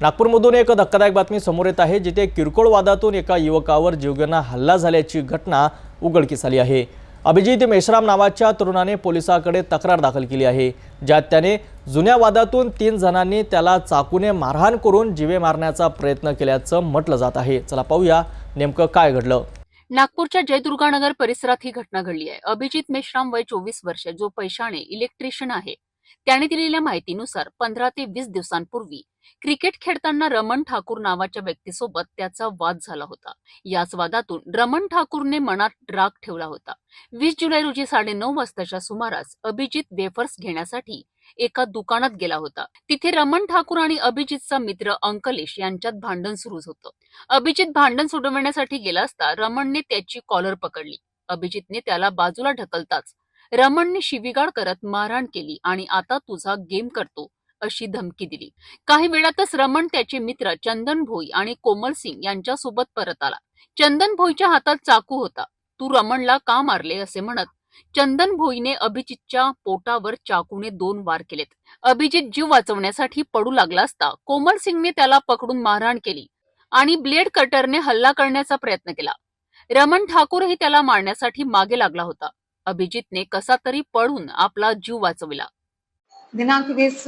नागपूरमधून एक धक्कादायक बातमी समोर येत आहे जिथे किरकोळ वादातून एका युवकावर जीवघेणा हल्ला झाल्याची घटना उघडकीस आली आहे. अभिजित मेश्राम नावाच्या तरुणाने पोलिसाकडे तक्रार दाखल केली आहे ज्यात त्याने जुन्या वादातून तीन जणांनी त्याला चाकूने मारहाण करून जीवे मारण्याचा प्रयत्न केल्याचं म्हटलं जात आहे. चला पाहूया नेमकं काय घडलं. नागपूरच्या जयदुर्गानगर परिसरात ही घटना घडली आहे. अभिजित मेश्राम वय चोवीस वर्ष जो पैशाने इलेक्ट्रिशियन आहे. त्याने दिलेल्या माहितीनुसार पंधरा ते वीस दिवसांपूर्वी क्रिकेट खेळताना रमण ठाकूर नावाच्या व्यक्तीसोबत त्याचा वाद झाला होता. याच वादातून रमण ठाकूरने मनात राग ठेवला होता. वीस जुलै रोजी साडेनऊ वाजताच्या सुमारास अभिजित वेफर्स घेण्यासाठी एका दुकानात गेला होता. तिथे रमण ठाकूर आणि अभिजितचा मित्र अंकलेश यांच्यात भांडण सुरू होतं. अभिजित भांडण सोडवण्यासाठी गेला असता रमणने त्याची कॉलर पकडली. अभिजितने त्याला बाजूला ढकलताच रमणने शिवीगाळ करत मारहाण केली आणि आता तुझा गेम करतो. अशी धमकी दिली. काही वेळातच रमण त्याचे मित्र चंदन भोई आणि कोमल सिंग यांच्यासोबत परत आला. चंदन भोईच्या हातात चाकू होता. तू रमणला का मारले? असे म्हणत चंदन भोईने अभिजितच्या पोटावर चाकूने दोन वार केलेत. अभिजित जीव वाचवण्यासाठी पडू लागला असता कोमल सिंगने त्याला पकडून मारहाण केली आणि ब्लेड कटरने हल्ला करण्याचा प्रयत्न केला. रमण ठाकूरही त्याला मारण्यासाठी मागे लागला होता. अभिजितने कसा तरी पळून आपला जीव वाचविला. दिनांक वीस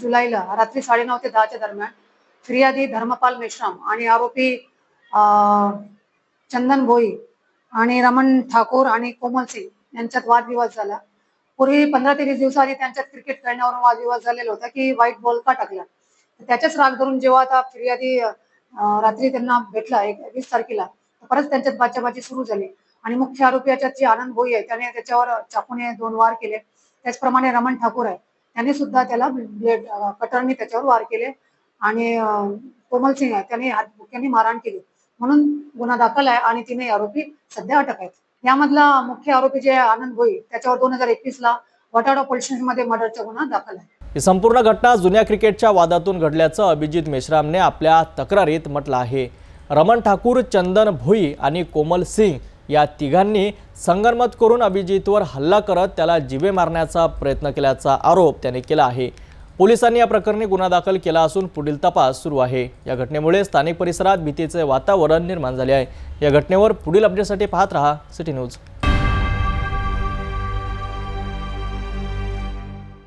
जुलैला रात्री साडेनऊ ते दहाच्या दरम्यान फिर्यादी धर्मपाल मेश्राम आणि आरोपी अ, चंदन भोई आणि रमण ठाकूर आणि कोमल सिंग यांच्यात वादविवाद झाला. पूर्वी पंधरा ते वीस दिवसाआधी त्यांच्यात क्रिकेट खेळण्यावरून वादविवाद झालेला होता की वाईट बॉल का टाकला? त्याच्याच राग धरून जेव्हा आता फिर्यादी रात्री त्यांना भेटला एक वीस तारखेला परत त्यांच्यात बाचाबाची सुरू झाली. आणि मुख्य आरोपी याच्यात जे आनंद भोई आहे त्याने त्याच्यावर चाकूने दोन वार केले. त्याचप्रमाणे रमण ठाकूर आहे. त्याने सुद्धा त्याला म्हणजे, ब्लेड कटरने त्याच्यावर वार केले आणि कोमल सिंग आहे. त्याने हात मारहाण केली. म्हणून गुन्हा दाखल आहे आणि तिने आरोपी सध्या अटक आहेत. यामधला मुख्य आरोपी जे आनंद भोई त्याच्यावर दोन हजार एकवीस ला वटाडा पोलीसमध्ये मर्डरचा गुन्हा दाखल आहे. ही संपूर्ण घटना जुन्या क्रिकेटच्या वादातून घडल्याचं अभिजित मेश्रामने आपल्या तक्रारीत म्हटलं आहे. रमण ठाकूर चंदन भोई आणि कोमल सिंग या तिघांनी संगनमत करून अभिजितवर हल्ला करत त्याला जिवे मारण्याचा प्रयत्न केल्याचा आरोप त्याने केला आहे. पोलिसांनी या प्रकरणी गुन्हा दाखल केला असून पुढील तपास सुरू आहे. या घटनेमुळे स्थानिक परिसरात भीतीचे वातावरण निर्माण झाले आहे. या घटनेवर पुढील अपडेटसाठी पाहत रहा सिटी न्यूज.